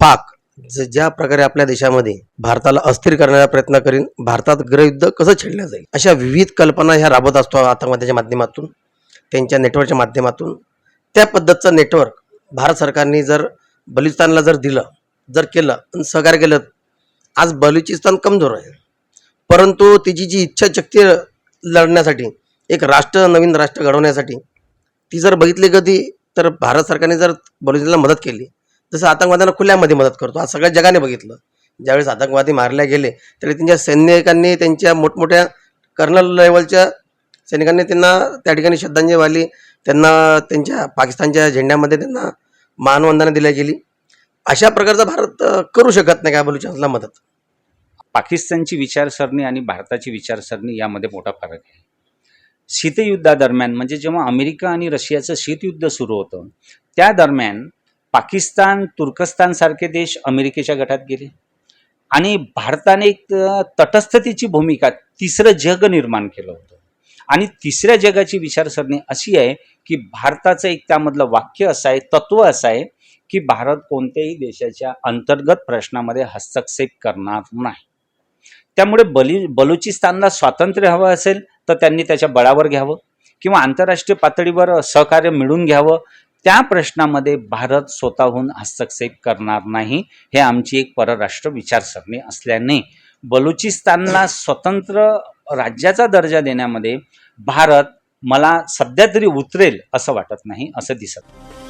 पाक ज- ज्या प्रकारे आपल्या देशामध्ये भारताला अस्थिर करण्याचा प्रयत्न करीन भारतात गृहयुद्ध कसं छेडलं जाईल? अशा विविध कल्पना ह्या राबवत असतो आतंकवाद्याच्या माध्यमातून त्यांच्या नेटवर्कच्या माध्यमातून. त्या पद्धतीचं नेटवर्क भारत सरकारने जर बलुचिस्तानला जर दिलं जर केलं आणि सहकार्य केलं आज बलुचिस्तान कमजोर आहे. परंतु तिची जी इच्छाशक्ती लढण्यासाठी एक राष्ट्र नवीन राष्ट्र घडवण्यासाठी ती जर बघितली कधी तर भारत सरकारने जर बलुचिस्तानला मदत केली जसं आतंकवाद्यांना खुल्यामध्ये मदत करतो. आज सगळ्या जगाने बघितलं. ज्यावेळेस आतंकवादी मारले गेले त्यावेळी त्यांच्या सैनिकांनी त्यांच्या मोठमोठ्या कर्नल लेवलच्या सैनिकांनी त्यांना त्या ठिकाणी श्रद्धांजली वाहिली. त्यांना त्यांच्या पाकिस्तानच्या झेंड्यामध्ये त्यांना मानवंदना दिल्या गेली. अशा प्रकारचा भारत करू शकत नाही काय बलुचिस्तानला मदत? पाकिस्तानची विचारसरणी आणि भारताची विचारसरणी यामध्ये मोठा फरक आहे. शीतयुद्धादरम्यान म्हणजे जेव्हा अमेरिका आणि रशियाचं शीतयुद्ध सुरू होतं त्या दरम्यान पाकिस्तान तुर्कस्तानसारखे देश अमेरिकेच्या गटात गेले. आणि भारताने एक तटस्थतेची भूमिका तिसरं जग निर्माण केलं होतं. आणि तिसऱ्या जगाची विचारसरणी अशी आहे की भारताचं एक त्यामधलं वाक्य असं आहे तत्व असं आहे की भारत कोणत्याही देशाच्या अंतर्गत प्रश्नामध्ये हस्तक्षेप करणार नाही. त्यामुळे बली बलुचिस्तानला स्वातंत्र्य हवं असेल तर त्यांनी त्याच्या बळावर घ्यावं किंवा आंतरराष्ट्रीय पातळीवर सहकार्य मिळून घ्यावं त्या प्रश्नामध्ये भारत स्वतःहून हस्तक्षेप करणार नाही हे आमची एक परराष्ट्र विचारसरणी असल्याने बलुचिस्तानला स्वतंत्र राज्याचा दर्जा देण्यामध्ये भारत मला सध्या तरी उतरेल असं वाटत नाही असं दिसत नाही.